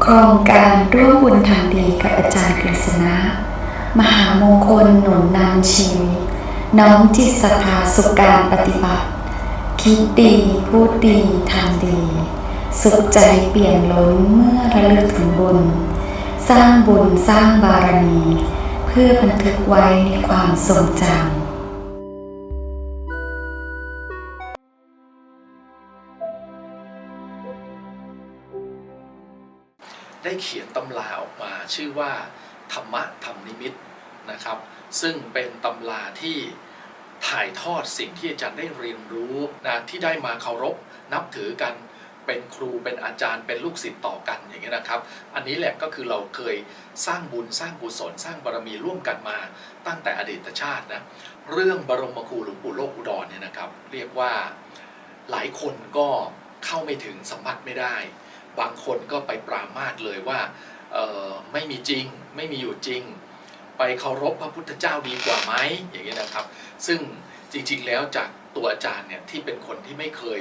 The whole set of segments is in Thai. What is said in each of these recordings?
โครงการร่วมบุญทำดีกับอาจารย์กฤษณะ มหามงคลหนุนนำชีวิต น้อมจิตศรัทธาสุขการปฏิบัติ คิดดี พูดดี ทำดี สุขใจเปลี่ยนล้นเมื่อระลึกถึงบุญ สร้างบุญสร้างบารมี เพื่อบันทึกไว้ในความทรงจำ ได้เขียนตำราออกมาชื่อว่าธรรมะธรรมนิมิตนะครับ ซึ่งเป็นตำราที่ถ่ายทอดสิ่งที่อาจารย์ได้เรียนรู้นะที่ได้มาเคารพนับถือกันเป็นครูเป็นอาจารย์เป็นลูกศิษย์ต่อกันอย่างเงี้ยนะครับ อันนี้แหละก็คือเราเคยสร้างบุญสร้างกุศลสร้างบารมีร่วมกันมาตั้งแต่อดีตชาตินะเรื่องบรมครูหลวงปู่โลกอุดรเนี่ยนะครับ เรียกว่าหลายคนก็เข้าไม่ถึงสัมผัสไม่ได้ บางคนก็ไปปรามาสเลยว่าไม่มีจริงไม่มีอยู่จริง ไปเคารพพระพุทธเจ้าดีกว่าไหมอย่างเงี้นะครับ ซึ่งจริงๆแล้วจากตัวอาจารย์เนี่ยที่เป็นคนที่ไม่เคย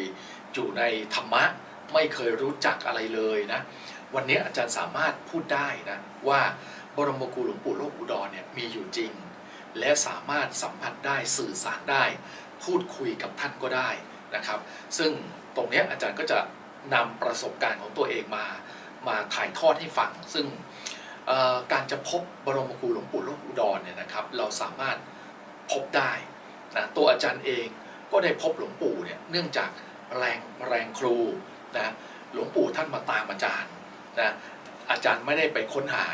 อยู่ในธรรมะ ไม่เคยรู้จักอะไรเลยนะวันนี้อาจารย์สามารถพูดได้นะว่าบรมครูหลวงปู่โลกอุดรเนี่ยมีอยู่จริง และสามารถสัมผัสได้สื่อสารได้ พูดคุยกับท่านก็ได้นะครับ ซึ่งตรงนี้อาจารย์ก็จะ นำประสบการณ์ของตัวเองมามาถ่ายทอดให้ฟัง ซึ่งการจะพบบรมครูหลวงปู่โลกอุดรเนี่ยนะครับ เราสามารถพบได้นะตัวอาจารย์เองก็ได้พบหลวงปู่เนี่ยเนื่องจากแรงแรงครูนะหลวงปู่ท่านมาตามอาจารย์นะอาจารย์ไม่ได้ไปค้นหา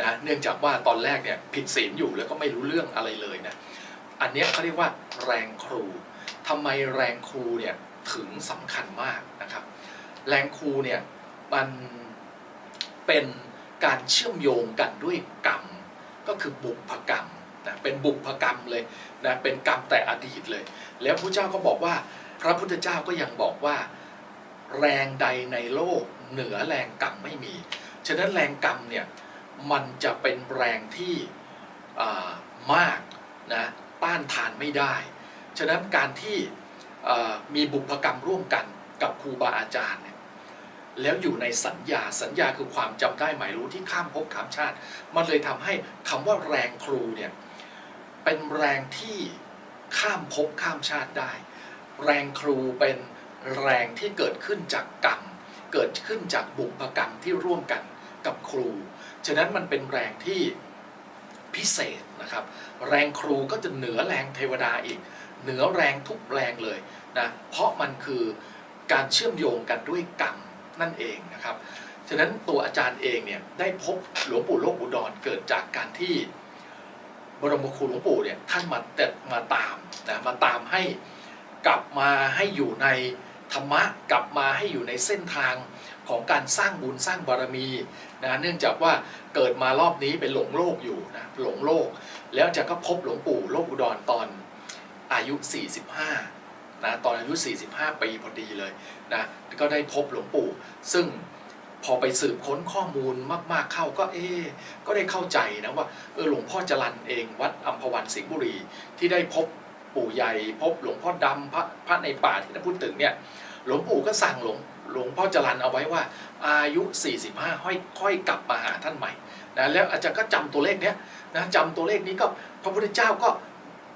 นะเนื่องจากว่าตอนแรกเนี่ยผิดศีลอยู่แล้วก็ไม่รู้เรื่องอะไรเลยนะอันนี้เขาเรียกว่าแรงครูทำไมแรงครูเนี่ยถึงสำคัญมากนะครับ แรงครูเนี่ยมันเป็นการเชื่อมโยงกันด้วยกรรม ก็คือบุพกรรมนะเป็นบุพกรรมเลยนะเป็นกรรมแต่อดีตเลย แล้วพระเจ้าก็บอกว่า พระพุทธเจ้าก็ยังบอกว่า แรงใดในโลกเหนือแรงกรรมไม่มี ฉะนั้นแรงกรรมเนี่ยมันจะเป็นแรงที่อ่ามากนะต้านทานไม่ได้ ฉะนั้นการที่อ่อมีบุพกรรมร่วมกันกับครูบาอาจารย์ แล้วอยู่ในสัญญาสัญญาคือความจำได้หมายรู้ที่ข้ามภพข้ามชาติ มันเลยทำให้คำว่าแรงครูเนี่ยเป็นแรงที่ข้ามภพข้ามชาติได้ แรงครูเป็นแรงที่เกิดขึ้นจากกรรม เกิดขึ้นจากบุพกรรมที่ร่วมกันกับครู ฉะนั้นมันเป็นแรงที่พิเศษนะครับ แรงครูก็จะเหนือแรงเทวดาอีก เหนือแรงทุกแรงเลยนะ เพราะมันคือการเชื่อมโยงกันด้วยกรรม นั่นเองนะครับ ฉะนั้นตัวอาจารย์เองเนี่ยได้พบหลวงปู่โลกอุดรเกิดจากการที่บรมครูหลวงปู่เนี่ยท่านมาแต่มาตามนะมาตามให้กลับมาให้อยู่ในธรรมะกลับมาให้อยู่ในเส้นทางของการสร้างบุญสร้างบารมีนะเนื่องจากว่าเกิดมารอบนี้เป็นหลงโลกอยู่นะหลงโลก แล้วจะก็พบหลวงปู่โลกอุดรตอนอายุ 45 นะตอนอายุ 45 ปีพอดีเลยนะก็ได้พบหลวงปู่ ซึ่งพอไปสืบค้นข้อมูลมาก ๆเข้าก็เอ๊ก็ได้เข้าใจนะว่าเออหลวงพ่อจรันเองวัดอัมพวันสิงห์บุรีที่ได้พบปู่ใหญ่พบหลวงพ่อดำพระพระในป่าที่ท่านพูดถึงเนี่ยหลวงปู่ก็สั่งหลวงหลวงพ่อจรันเอาไว้ว่า อายุ 45ค่อยค่อยกลับมาหาท่านใหม่นะแล้วอาจารย์ก็จำตัวเลขเนี้ยนะจำตัวเลขนี้ก็พระพุทธเจ้าก็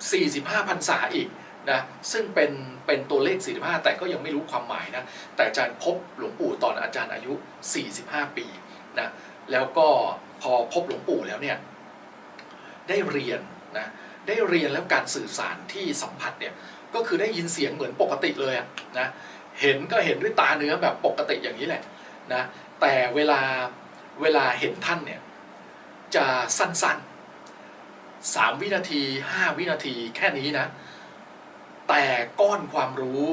45พรรษาอีก นะซึ่งเป็นเป็นตัวเลข 45 แต่ก็ยังไม่รู้ความหมายนะแต่อาจารย์พบหลวงปู่ตอนอาจารย์อายุ 45 ปีนะแล้วก็พอพบหลวงปู่แล้วเนี่ยได้เรียนนะได้เรียนแล้วการสื่อสารที่สัมผัสเนี่ยก็คือได้ยินเสียงเหมือนปกติเลยอะนะเห็นก็เห็นด้วยตาเนื้อแบบปกติอย่างนี้แหละนะแต่เวลาเวลาเห็นท่านเนี่ยจะสั้นๆ 3 วินาที 5 วินาทีแค่นี้นะ แต่ก้อนความรู้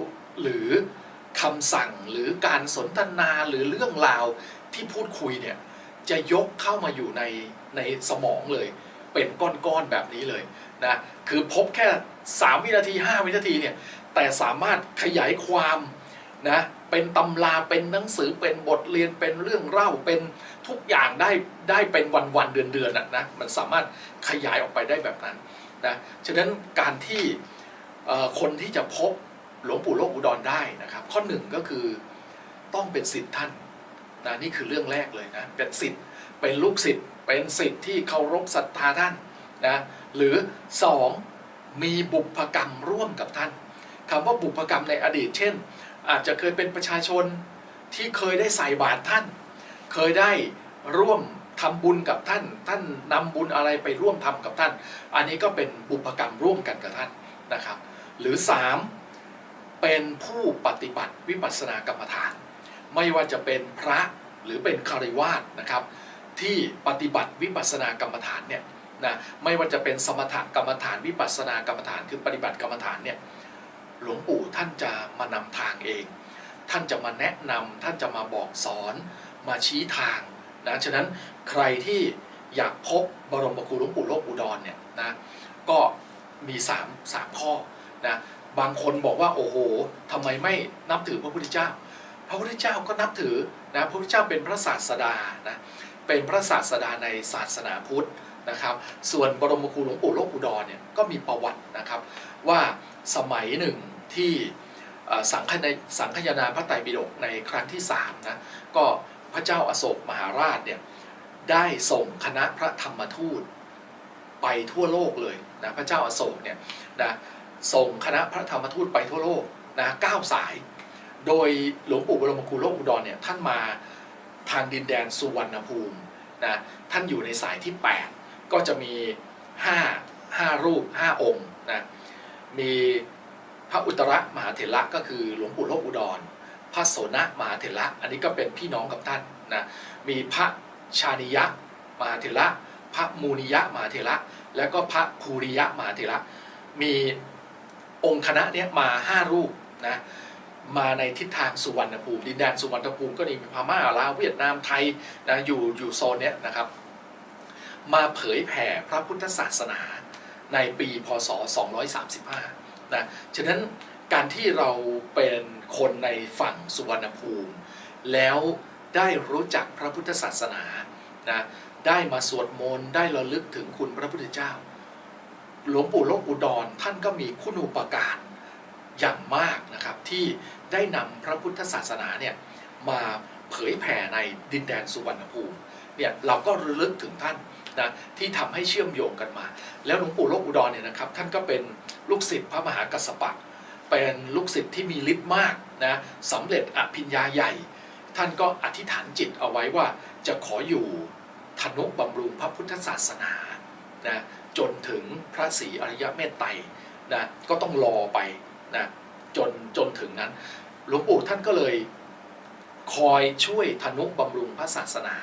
หรือคำสั่งหรือการสนทนาหรือเรื่องราวที่พูดคุยเนี่ยจะยกเข้ามาอยู่ในในสมองเลย เป็นก้อนๆแบบนี้เลยนะคือพบแค่ 3 วินาที 5 วินาทีเนี่ยแต่สามารถขยายความนะเป็นตำราเป็นหนังสือเป็นบทเรียนเป็นเรื่องเล่าเป็นทุกอย่างได้ได้เป็นวันๆเดือนๆน่ะนะมันสามารถขยายออกไปได้แบบนั้นนะฉะนั้นการที่ คนที่จะพบหลวงปู่โลกอุดรได้นะครับ ข้อหนึ่งก็คือต้องเป็นสิทธิ์ท่านนะนี่คือเรื่องแรกเลยนะเป็นสิทธิ์เป็นลูกศิษย์เป็นศิษย์ที่เคารพศรัทธาท่านนะหรือสองมีบุพกรรมร่วมกับท่านคำว่าบุพกรรมในอดีต เช่น อาจจะเคยเป็นประชาชนที่เคยได้ใส่บาตรท่าน เคยได้ร่วมทำบุญกับท่าน ท่านนำบุญอะไรไปร่วมทำกับท่าน อันนี้ก็เป็นบุพกรรมร่วมกันกับท่านนะครับ หรือ 3 เป็นผู้ปฏิบัติวิปัสสนากรรมฐาน ไม่ว่าจะเป็นพระหรือเป็นคารวาสนะครับ ที่ปฏิบัติวิปัสสนากรรมฐานเนี่ยนะไม่ว่าจะเป็นสมถกรรมฐานวิปัสสนากรรมฐานคือปฏิบัติกรรมฐานเนี่ยหลวงปู่ท่านจะมานำทางเอง ท่านจะมาแนะนำท่านจะมาบอกสอน มาชี้ทางนะฉะนั้นใครที่อยากพบบรมครูหลวงปู่โลกอุดรเนี่ยนะก็มี3 3ข้อ นะบางคนบอกว่าโอ้โหทำไมไม่นับถือพระพุทธเจ้า พระพุทธเจ้าก็นับถือนะพระพุทธเจ้าเป็นพระศาสดานะเป็นพระศาสดาในศาสนาพุทธนะครับ ส่วนบรมครูหลวงปู่โลกอุดรเนี่ยก็มีประวัตินะครับ ว่าสมัยหนึ่งที่สังฆในสังฆยนาพระไตรปิฎกในครั้งที่3นะก็พระเจ้าอาโศกมหาราชเนี่ยได้ส่งคณะพระธรรมทูตไปทั่วโลกเลยนะพระเจ้าอาโศกเนี่ยนะ ส่งคณะพระธรรมทูตไปทั่วโลกนะเก้าสาย โดยหลวงปู่บรมครูโลกอุดรเนี่ยท่านมาทางดินแดนสุวรรณภูมินะท่านอยู่ในสายที่ 8 ก็จะมี 5 5 รูป 5 องค์นะมีพระอุตรมหาเถระก็คือหลวงปู่โลกอุดร พระโสนมหาเถระอันนี้ก็เป็นพี่น้องกับท่านนะมีพระชานิยะมหาเถระพระมูนิยะมหาเถระแล้วก็พระภูริยะมหาเถระมี องค์คณะเนี้ยมา 5 รูปนะมาในทิศทางสุวรรณภูมิดินแดนสุวรรณภูมิก็มีพม่าลาวเวียดนามไทยนะอยู่อยู่โซนเนี้ยนะครับ มาเผยแผ่พระพุทธศาสนาในปีพศ 235 นะ ฉะนั้นการที่เราเป็นคนในฝั่งสุวรรณภูมิ แล้วได้รู้จักพระพุทธศาสนานะได้มาสวดมนต์ได้ระลึกถึงคุณพระพุทธเจ้า หลวงปู่โลกอุดรท่านก็มีคุณูปการอย่างมากนะครับ ที่ได้นำพระพุทธศาสนาเนี่ยมาเผยแผ่ในดินแดนสุวรรณภูมิเนี่ยเราก็ระลึกถึงท่านนะที่ทำให้เชื่อมโยงกันมา แล้วหลวงปู่โลกอุดรเนี่ยนะครับ ท่านก็เป็นลูกศิษย์พระมหากัสสปะ เป็นลูกศิษย์ที่มีฤทธิ์มากนะสำเร็จอภิญญาใหญ่ ท่านก็อธิษฐานจิตเอาไว้ว่าจะขออยู่ธนุบำรุงพระพุทธศาสนานะ จนถึงพระศรีอริยเมตไตรนะก็ต้องรอไปนะจนจนถึงนั้น หลวงปู่ท่านก็เลยคอยช่วยธนุบำรุงพระศาสนา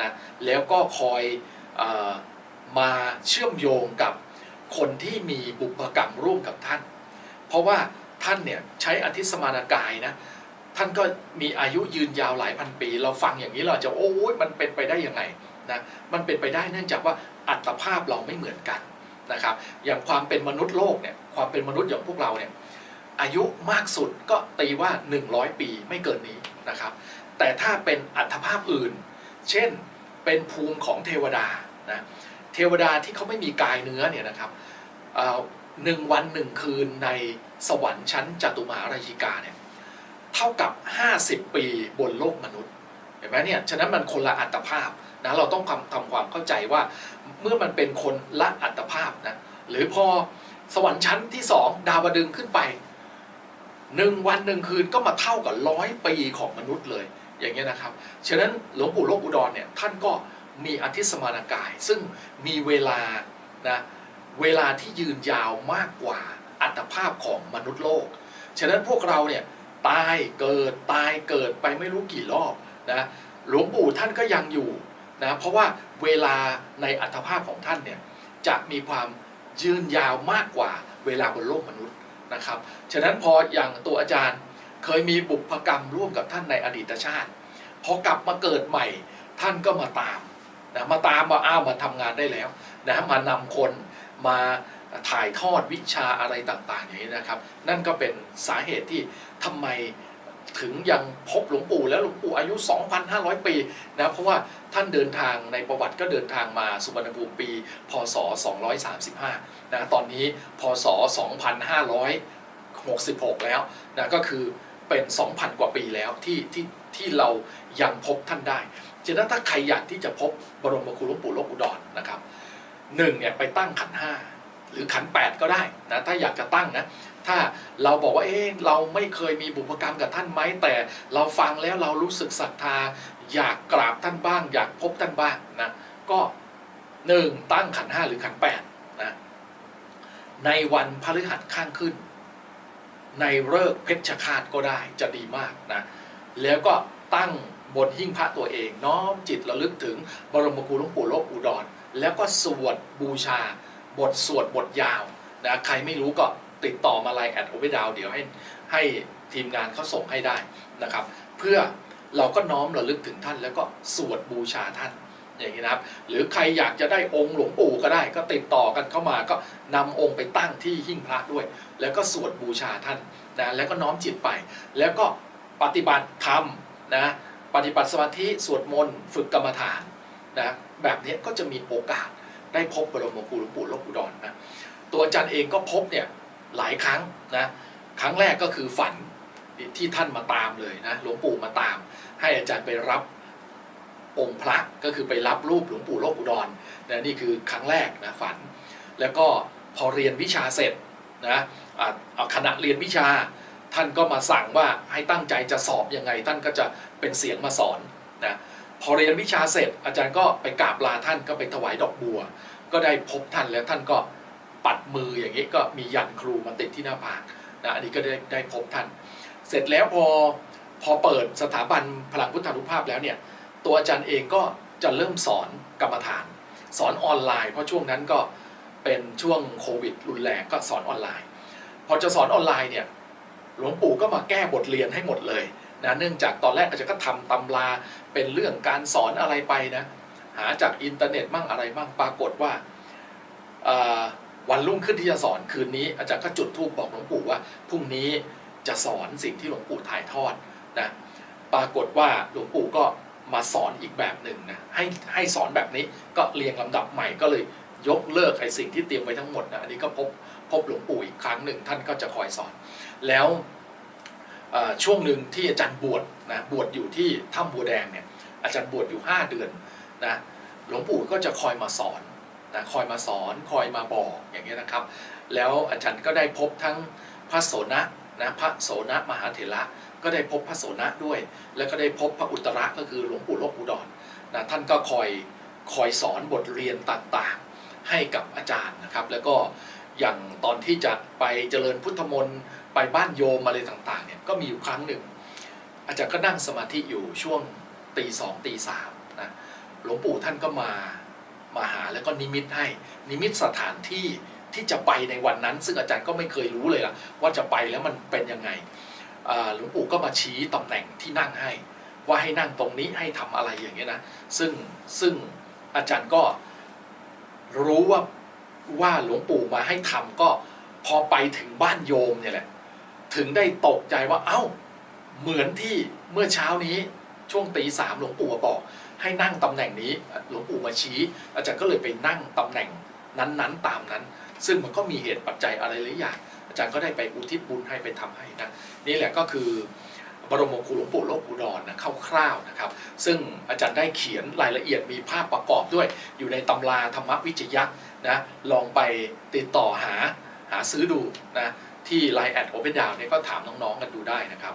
นะแล้วก็คอยอมาเชื่อมโยงกับคนที่มีบุพกรรมร่วมกับท่าน เพราะว่าท่านเนี่ยใช้อธิสมานกายนะท่านก็มีอายุยืนยาวหลายพันปี เราฟังอย่างนี้เราจะโอ้ยมันเป็นไปได้ยังไงนะมันเป็นไปได้เนื่องจากว่า อัตภาพเราไม่เหมือนกันนะครับ อย่างความเป็นมนุษย์โลกเนี่ยความเป็นมนุษย์อย่างพวกเราเนี่ยอายุมากสุดก็ตีว่า 100 ปีไม่เกินนี้นะครับ แต่ถ้าเป็นอัตภาพอื่น เช่นเป็นภูมิของเทวดานะเทวดาที่เขาไม่มีกายเนื้อเนี่ยนะครับหนึ่งวันหนึ่งคืนในสวรรค์ชั้นจตุมหาราชิกาเนี่ยเท่ากับ 50 ปีบนโลกมนุษย์เห็นไหมเนี่ยฉะนั้นมันคนละอัตภาพ นะเราต้องทำทำความเข้าใจว่าเมื่อมันเป็นคนละอัตภาพนะหรือพอสวรรค์ชั้นที่สองดาวดึงขึ้นไปหนึ่งวันหนึ่งคืนก็มาเท่ากับร้อยปีของมนุษย์เลยอย่างเงี้ยนะครับ ฉะนั้นหลวงปู่โลกอุดรเนี่ยท่านก็มีอธิสมานกาย ซึ่งมีเวลานะเวลาที่ยืนยาวมากกว่าอัตภาพของมนุษย์โลก ฉะนั้นพวกเราเนี่ยตายเกิดตายเกิดไปไม่รู้กี่รอบนะหลวงปู่ท่านก็ยังอยู่ นะเพราะว่าเวลาในอัตภาพของท่านเนี่ยจะมีความยืนยาวมากกว่าเวลาบนโลกมนุษย์นะครับ ฉะนั้นพออย่างตัวอาจารย์เคยมีบุพกรรมร่วมกับท่านในอดีตชาติ พอกลับมาเกิดใหม่ท่านก็มาตามนะมาตามว่าอ้าวมาทำงานได้แล้วนะมานำคนมาถ่ายทอดวิชาอะไรต่างๆอย่างนี้นะครับ นั่นก็เป็นสาเหตุที่ทำไม ถึงยังพบหลวงปู่แล้วหลวงปู่อายุ 2,500 ปีนะเพราะว่าท่านเดินทางในประวัติก็เดินทางมาสุวรรณภูมิปี พศ 235 นะตอนนี้พศ 2566 แล้วนะก็คือเป็น 2,000 กว่าปีแล้วที่ที่ที่เรายังพบท่านได้ฉะนั้นถ้าใครอยากที่จะพบบรมครูหลวงปู่โลกอุดรนะครับหนึ่งเนี่ยไปตั้งขันห้าหรือขันแปดก็ได้นะถ้าอยากจะตั้งนะ ถ้าเราบอกว่าเอ๊ะเราไม่เคยมีบุพกรรมกับท่านไหมแต่เราฟังแล้วเรารู้สึกศรัทธา อยากกราบท่านบ้าง อยากพบท่านบ้างนะก็หนึ่งตั้งขันห้าหรือขันแปดนะในวันพฤหัสข้างขึ้น ในเลิกษ์เพชฌฆาตก็ได้จะดีมากนะแล้วก็ตั้งบนหิ้งพระตัวเองน้อมจิตระลึกถึงบรมครูหลวงปู่ลกอุดร แล้วก็สวดบูชา บทสวดบทยาวนะใครไม่รู้ก็ ติดต่อมาไลน์แอดโอเวดาวเดี๋ยวให้ให้ทีมงานเขาส่งให้ได้นะครับ เพื่อเราก็น้อมระลึกถึงท่านแล้วก็สวดบูชาท่านอย่างนี้นะครับ หรือใครอยากจะได้องค์หลวงปู่ก็ได้ ก็ติดต่อกันเข้ามาก็นำองค์ไปตั้งที่หิ้งพระด้วย แล้วก็สวดบูชาท่านนะแล้วก็น้อมจิตไป แล้วก็ปฏิบัติธรรมนะปฏิบัติสมาธิสวดมนต์ฝึกกรรมฐานนะแบบนี้ก็จะมีโอกาสได้พบบรมครูหลวงปู่ลกอุดรนะตัวอาจารย์เองก็พบเนี่ย หลายครั้งนะครั้งแรกก็คือฝันที่ท่านมาตามเลยนะหลวงปู่มาตาม ให้อาจารย์ไปรับองค์พระก็คือไปรับรูปหลวงปู่โลกอุดรนะนี่คือครั้งแรกนะฝัน แล้วก็พอเรียนวิชาเสร็จนะเอาขณะเรียนวิชา ท่านก็มาสั่งว่าให้ตั้งใจจะสอบยังไง ท่านก็จะเป็นเสียงมาสอนนะพอเรียนวิชาเสร็จ อาจารย์ก็ไปกราบลาท่านก็ไปถวายดอกบัว ก็ได้พบท่านแล้วท่านก็ ปัดมืออย่างนี้ก็มียันครูมาติดที่หน้าผากนะอันนี้ก็ได้ได้พบท่าน เสร็จแล้วพอพอเปิดสถาบันพลังพุทธานุภาพแล้วเนี่ยตัวอาจารย์เองก็จะเริ่มสอนกรรมฐาน สอนออนไลน์ เพราะช่วงนั้นก็เป็นช่วงโควิด รุนแรงก็สอนออนไลน์ พอจะสอนออนไลน์เนี่ยหลวงปู่ก็มาแก้บทเรียนให้หมดเลยนะเนื่องจากตอนแรกอาจารย์ก็ทำตำราเป็นเรื่องการสอนอะไรไปนะหาจากอินเทอร์เน็ตมั่งอะไรมั่งปรากฏว่า วันรุ่งขึ้นที่จะสอนคืนนี้ อาจารย์ก็จุดธูปบอกหลวงปู่ว่าพรุ่งนี้จะสอนสิ่งที่หลวงปู่ถ่ายทอดนะปรากฏว่าหลวงปู่ก็มาสอนอีกแบบหนึ่งนะให้ให้สอนแบบนี้ก็เรียงลำดับใหม่ก็เลยยกเลิกไอ้สิ่งที่เตรียมไว้ทั้งหมดนะอันนี้ก็พบพบหลวงปู่อีกครั้งหนึ่งท่านก็จะคอยสอน แล้วช่วงหนึ่งที่อาจารย์บวชนะบวชอยู่ที่ถ้ำบัวแดงเนี่ยอาจารย์บวชอยู่ 5 เดือนนะหลวงปู่ก็จะคอยมาสอน นะคอยมาสอนคอยมาบอกอย่างเงี้ยนะครับ แล้วอาจารย์ก็ได้พบทั้งพระโสนะนะพระโสนะมหาเถระก็ได้พบพระโสนะด้วย แล้วก็ได้พบพระอุตระก็คือหลวงปู่ลกอุดรนะท่านก็คอยคอยสอนบทเรียนต่างๆ ให้กับอาจารย์นะครับ แล้วก็อย่างตอนที่จะไปเจริญพุทธมนต์ไปบ้านโยมอะไรต่างๆเนี่ยก็มีอยู่ครั้งหนึ่ง อาจารย์ก็นั่งสมาธิอยู่ช่วงตีสองตีสามนะหลวงปู่ท่านก็มา มาหาแล้วก็นิมิตให้ นิมิตสถานที่ที่จะไปในวันนั้น ซึ่งอาจารย์ก็ไม่เคยรู้เลยล่ะว่าจะไปแล้วมันเป็นยังไงหลวงปู่ก็มาชี้ตำแหน่งที่นั่งให้ ว่าให้นั่งตรงนี้ให้ทำอะไรอย่างเงี้ยนะซึ่งซึ่งอาจารย์ก็รู้ว่าว่าหลวงปู่มาให้ทำก็พอไปถึงบ้านโยมเนี่ยแหละ ถึงได้ตกใจว่าเอ้า เหมือนที่เมื่อเช้านี้ช่วงตีสามหลวงปู่บอก ให้นั่งตำแหน่งนี้หลวงปู่มาชี้ อาจารย์ก็เลยไปนั่งตำแหน่งนั้นๆ ตามนั้น ซึ่งมันก็มีเหตุปัจจัยอะไรหลายอย่าง อาจารย์ก็ได้ไปอุทิศบุญให้ไปทำให้นะนี่แหละก็คือบรมครูหลวงปู่โลกอุดรนะคร่าวๆนะครับ ซึ่งอาจารย์ได้เขียนรายละเอียดมีภาพประกอบด้วย อยู่ในตำราธรรมวิจยักษ์นะลองไปติดต่อหาหาซื้อดูนะที่ไลน์แอดโอเปนดาวเนี่ยก็ถามน้องๆกันดูได้นะครับ